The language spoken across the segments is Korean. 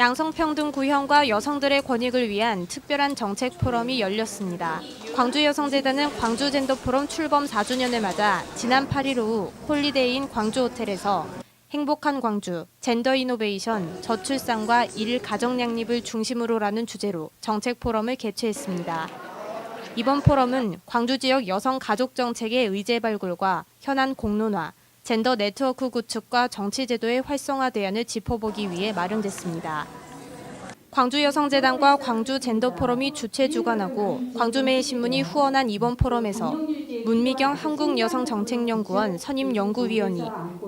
양성평등 구현과 여성들의 권익을 위한 특별한 정책 포럼이 열렸습니다. 광주여성재단은 광주젠더포럼 출범 4주년을 맞아 지난 8일 오후 홀리데이인 광주호텔에서 행복한 광주, 젠더 이노베이션, 저출산과 일 가정 양립을 중심으로라는 주제로 정책 포럼을 개최했습니다. 이번 포럼은 광주 지역 여성 가족 정책의 의제 발굴과 현안 공론화, 젠더 네트워크 구축과 정치 제도의 활성화 대안을 짚어보기 위해 마련됐습니다. 광주 여성재단과 광주 젠더 포럼이 주최 주관하고 광주매일 신문이 후원한 이번 포럼에서 문미경 한국여성정책연구원 선임 연구위원이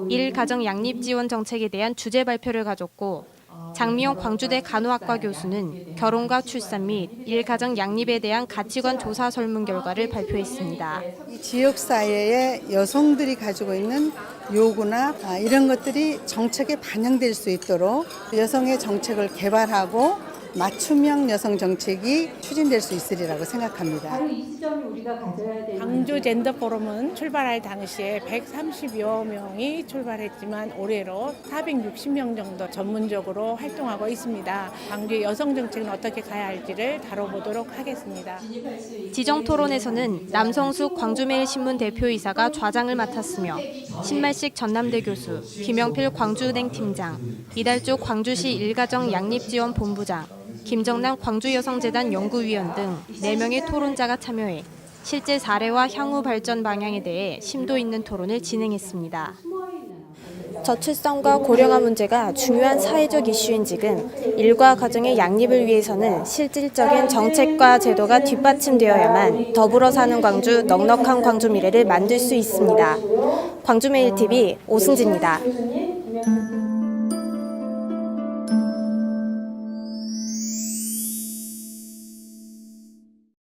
일 가정 양립 지원 정책에 대한 주제 발표를 가졌고 장미영 광주대 간호학과 교수는 결혼과 출산 및 일가정 양립에 대한 가치관 조사 설문 결과를 발표했습니다. 이 지역 사회에 여성들이 가지고 있는 요구나 아, 이런 것들이 정책에 반영될 수 있도록 여성의 정책을 개발하고 맞춤형 여성 정책이 추진될 수 있으리라고 생각합니다. 광주 젠더 포럼은 출발할 당시에 130여 명이 출발했지만 올해로 460명 정도 전문적으로 활동하고 있습니다. 광주의 여성 정책은 어떻게 가야 할지를 다뤄보도록 하겠습니다. 지정 토론에서는 남성숙 광주매일신문 대표이사가 좌장을 맡았으며 신말식 전남대 교수, 김영필 광주은행 팀장, 이달주 광주시 일가정 양립지원 본부장, 김정남 광주여성재단 연구위원 등 4명의 토론자가 참여해 실제 사례와 향후 발전 방향에 대해 심도 있는 토론을 진행했습니다. 저출산과 고령화 문제가 중요한 사회적 이슈인 지금 일과 가정의 양립을 위해서는 실질적인 정책과 제도가 뒷받침되어야만 더불어 사는 광주, 넉넉한 광주 미래를 만들 수 있습니다. 광주메일TV 오승진입니다.